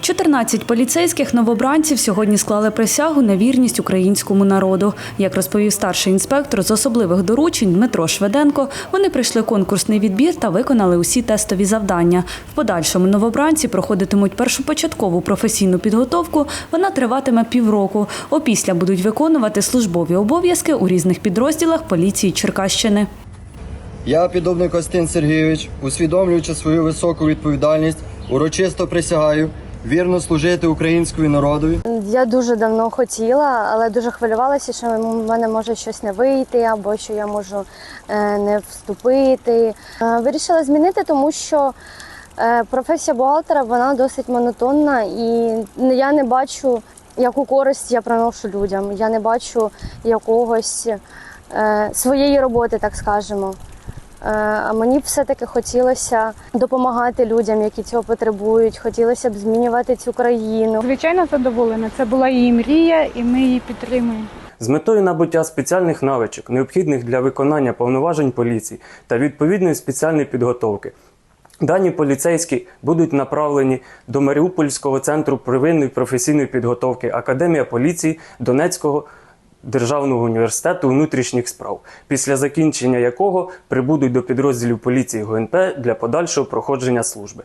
14 поліцейських новобранців сьогодні склали присягу на вірність українському народу. Як розповів старший інспектор з особливих доручень Дмитро Шведенко, вони пройшли конкурсний відбір та виконали усі тестові завдання. В подальшому новобранці проходитимуть першопочаткову професійну підготовку. Вона триватиме півроку. Опісля будуть виконувати службові обов'язки у різних підрозділах поліції Черкащини. Я, підобний Костин Сергійович, усвідомлюючи свою високу відповідальність, урочисто присягаю вірно служити українському народові. Я дуже давно хотіла, але дуже хвилювалася, що в мене може щось не вийти, або що я можу е, не вступити. Е, Вирішила змінити, тому що е, професія бухгалтера вона досить монотонна, і я не бачу, яку користь я приношу людям. Я не бачу якогось своєї роботи, так скажемо. Е, А мені б все-таки хотілося допомагати людям, які цього потребують. Хотілося б змінювати цю країну. Звичайно, задоволена. Це була її мрія, і ми її підтримуємо. З метою набуття спеціальних навичок, необхідних для виконання повноважень поліції та відповідної спеціальної підготовки. Дані поліцейські будуть направлені до Маріупольського центру первинної професійної підготовки Академія поліції Донецького державного університету внутрішніх справ, після закінчення якого прибудуть до підрозділів поліції ГУНП для подальшого проходження служби.